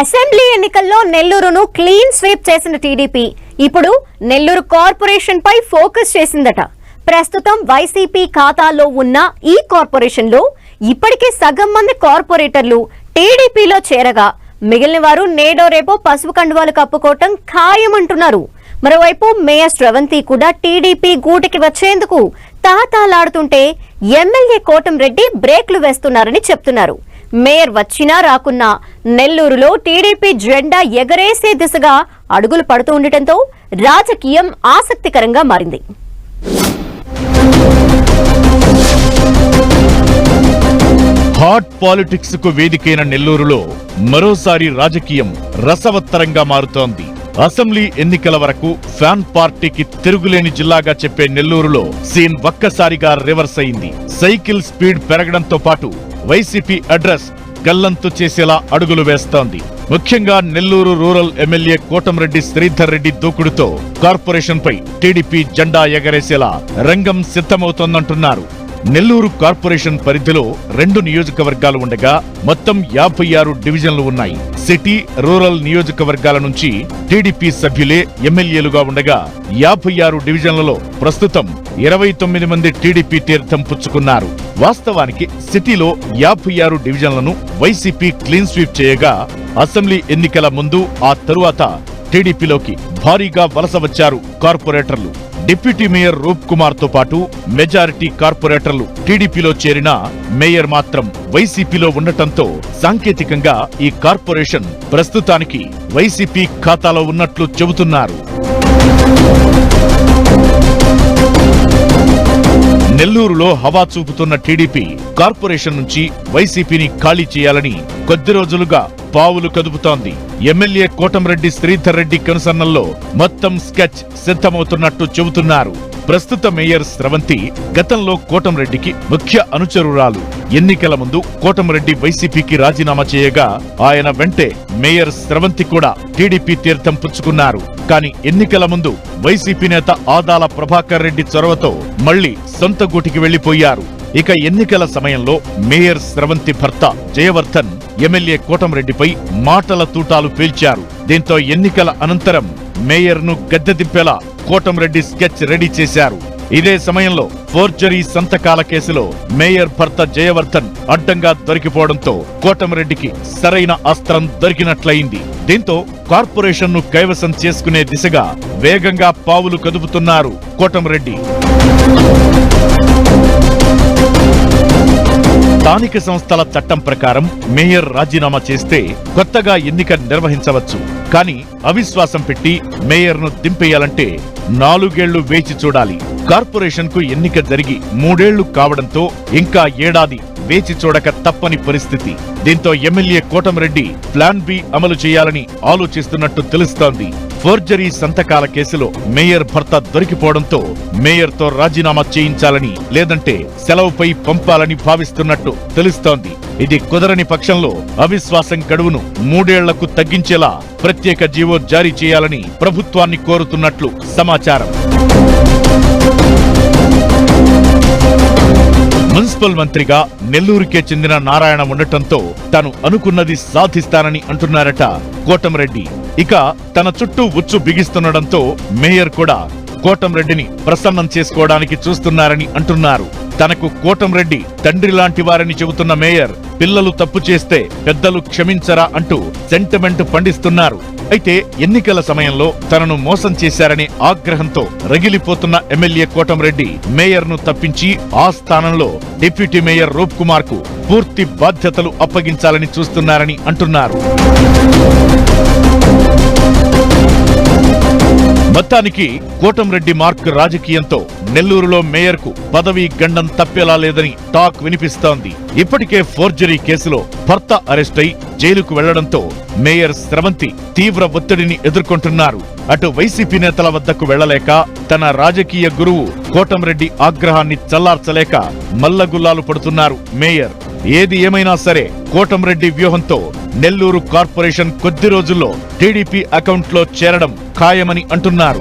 Assembly ఎన్నికల్లో నెల్లూరును clean sweep చేసిన టీడీపీ. ఇప్పుడు నెల్లూరు కార్పొరేషన్ పై ఫోకస్ చేసిందట. ప్రస్తుతం వైసీపీ ఖాతాలో ఉన్న ఈ కార్పొరేషన్లో ఇప్పటికే సగం మంది కార్పొరేటర్లు టీడీపీలో చేరగా మిగిలిన వారు నేడో రేపో పసుపు కండువాలు కప్పుకోవటం ఖాయమంటున్నారు. మరోవైపు మేయర్ శ్రవంతి కూడా టీడీపీ గూటికి వచ్చేందుకు తాతాలాడుతుంటే ఎమ్మెల్యే కోటం రెడ్డి బ్రేక్లు వేస్తున్నారని చెప్తున్నారు. మేయర్ వచ్చినా రాకున్నా నెల్లూరులో టీడీపీ జెండా ఎగరేసే దిశగా అడుగులు పడుతూ ఉండటంతో రాజకీయం ఆసక్తికరంగా మారింది. హాట్ పాలిటిక్స్కు వేదికైన నెల్లూరులో మరోసారి రాజకీయం రసవత్తరంగా మారుతోంది. అసెంబ్లీ ఎన్నికల వరకు ఫ్యాన్ పార్టీకి తిరుగులేని జిల్లాగా చెప్పే నెల్లూరులో సీన్ ఒక్కసారిగా రివర్స్ అయింది. సైకిల్ స్పీడ్ పెరగడంతో పాటు వైసీపీ అడ్రస్ గల్లంతు చేసేలా అడుగులు వేస్తోంది. ముఖ్యంగా నెల్లూరు రూరల్ ఎమ్మెల్యే కోటంరెడ్డి శ్రీధర్ రెడ్డి దూకుడుతో కార్పొరేషన్ పై టీడీపీ జెండా ఎగరేసేలా రంగం సిద్ధమవుతోందంటున్నారు. నెల్లూరు కార్పొరేషన్ పరిధిలో రెండు నియోజకవర్గాలు ఉండగా మొత్తం యాభై ఆరు డివిజన్లు ఉన్నాయి. సిటీ రూరల్ నియోజకవర్గాల నుంచి టీడీపీ సభ్యులే ఎమ్మెల్యేలుగా ఉండగా యాభై ఆరు డివిజన్లలో ప్రస్తుతం ఇరవై తొమ్మిది మంది టీడీపీ తీర్థం పుచ్చుకున్నారు. వాస్తవానికి సిటీలో యాభై ఆరు డివిజన్లను వైసీపీ క్లీన్ స్వీప్ చేయగా అసెంబ్లీ ఎన్నికల ముందు ఆ తరువాత టీడీపీలోకి భారీగా వలస వచ్చారు కార్పొరేటర్లు. డిప్యూటీ మేయర్ రూప్ కుమార్తో పాటు మెజారిటీ కార్పొరేటర్లు టీడీపీలో చేరిన మేయర్ మాత్రం వైసీపీలో ఉండటంతో సాంకేతికంగా ఈ కార్పొరేషన్ ప్రస్తుతానికి వైసీపీ ఖాతాలో ఉన్నట్లు చెబుతున్నారు. నెల్లూరులో హవా చూపుతున్న టీడీపీ కార్పొరేషన్ నుంచి వైసీపీని ఖాళీ చేయాలని కొద్ది రోజులుగా పావులు కదుపుతోంది. ఎమ్మెల్యే కోటంరెడ్డి శ్రీధర్ రెడ్డి కనుసన్నల్లో మొత్తం స్కెచ్ సిద్ధమవుతున్నట్టు చెబుతున్నారు. ప్రస్తుత మేయర్ స్రవంతి గతంలో కోటంరెడ్డికి ముఖ్య అనుచరురాలు. ఎన్నికల ముందు కోటంరెడ్డి వైసీపీకి రాజీనామా చేయగా ఆయన వెంటే మేయర్ స్రవంతి కూడా టీడీపీ తీర్థం పుచ్చుకున్నారు. కానీ ఎన్నికల ముందు వైసీపీ నేత ఆదాల ప్రభాకర్ రెడ్డి చొరవతో మళ్ళీ సొంత గూటికి వెళ్ళిపోయారు ఇక ఎన్నికల సమయంలో మేయర్ స్రవంతి భర్త జయవర్ధన్ ఎమ్మెల్యే కోటంరెడ్డిపై మాటల తూటాలు పేల్చారు. దీంతో ఎన్నికల అనంతరం మేయర్ను గద్దె దింపేలా కోటంరెడ్డి స్కెచ్ రెడీ చేశారు. ఇదే సమయంలో ఫోర్జరీ సంతకాల కేసులో మేయర్ భర్త జయవర్ధన్ అడ్డంగా దొరికిపోవడంతో కోటంరెడ్డికి సరైన అస్త్రం దొరికినట్లయింది. దీంతో కార్పొరేషన్ను కైవసం చేసుకునే దిశగా వేగంగా పావులు కదుపుతున్నారు కోటంరెడ్డి. స్థానిక సంస్థల చట్టం ప్రకారం మేయర్ రాజీనామా చేస్తే కొత్తగా ఎన్నిక నిర్వహించవచ్చు. కానీ అవిశ్వాసం పెట్టి మేయర్ను దింపేయాలంటే నాలుగేళ్ళు వేచి చూడాలి. కార్పొరేషన్కు ఎన్నిక జరిగి మూడేళ్ళు కావడంతో ఇంకా ఏడాది వేచి చూడక తప్పని పరిస్థితి. దీంతో ఎమ్మెల్యే కోటంరెడ్డి ప్లాన్ బి అమలు చేయాలని ఆలోచిస్తున్నట్టు తెలుస్తోంది. ఫోర్జరీ సంతకాల కేసులో మేయర్ భర్త దొరికిపోవడంతో మేయర్తో రాజీనామా చేయించాలని లేదంటే సెలవుపై పంపాలని భావిస్తున్నట్టు తెలుస్తోంది. ఇది కుదరని పక్షంలో అవిశ్వాసం గడువును మూడేళ్ళకు తగ్గించేలా ప్రత్యేక జీవో జారీ చేయాలని ప్రభుత్వాన్ని కోరుతున్నట్లు సమాచారం. మున్సిపల్ మంత్రిగా నెల్లూరుకే చెందిన నారాయణ ఉండటంతో తాను అనుకున్నది సాధిస్తానని అంటున్నారట కోటంరెడ్డి ఇక తన చుట్టూ ఉచ్చు బిగిస్తుండడంతో మేయర్ కూడా కోటంరెడ్డిని ప్రసన్నం చేసుకోవడానికి చూస్తున్నారని అంటున్నారు. తనకు కోటంరెడ్డి తండ్రి లాంటి వారని చెబుతున్న మేయర్ పిల్లలు తప్పు చేస్తే పెద్దలు క్షమించరా అంటూ సెంటిమెంట్ పండిస్తున్నారు. అయితే ఎన్నికల సమయంలో తనను మోసం చేశారనే ఆగ్రహంతో రగిలిపోతున్న ఎమ్మెల్యే కోటంరెడ్డి మేయర్ను తప్పించి ఆ స్థానంలో డిప్యూటీ మేయర్ రూప్ కుమార్కు పూర్తి బాధ్యతలు అప్పగించాలని చూస్తున్నారని అంటున్నారు. మొత్తానికి కోటంరెడ్డి మార్క్ రాజకీయంతో నెల్లూరులో మేయర్కు పదవీ గండం తప్పేలా లేదని టాక్ వినిపిస్తోంది. ఇప్పటికే ఫోర్జరీ కేసులో భర్త అరెస్ట్ అయి జైలుకు వెళ్ళడంతో మేయర్ స్రవంతి తీవ్ర ఒత్తిడిని ఎదుర్కొంటున్నారు. అటు వైసీపీ నేతల వద్దకు వెళ్ళలేక తన రాజకీయ గురువు కోటంరెడ్డి ఆగ్రహాన్ని చల్లార్చలేక మల్లగుల్లాలు పడుతున్నారు మేయర్. ఏది ఏమైనా సరే కోటంరెడ్డి వ్యూహంతో నెల్లూరు కార్పొరేషన్ కొద్ది రోజుల్లో టీడీపీ అకౌంట్లో చేరడం ఖాయమని అంటున్నారు.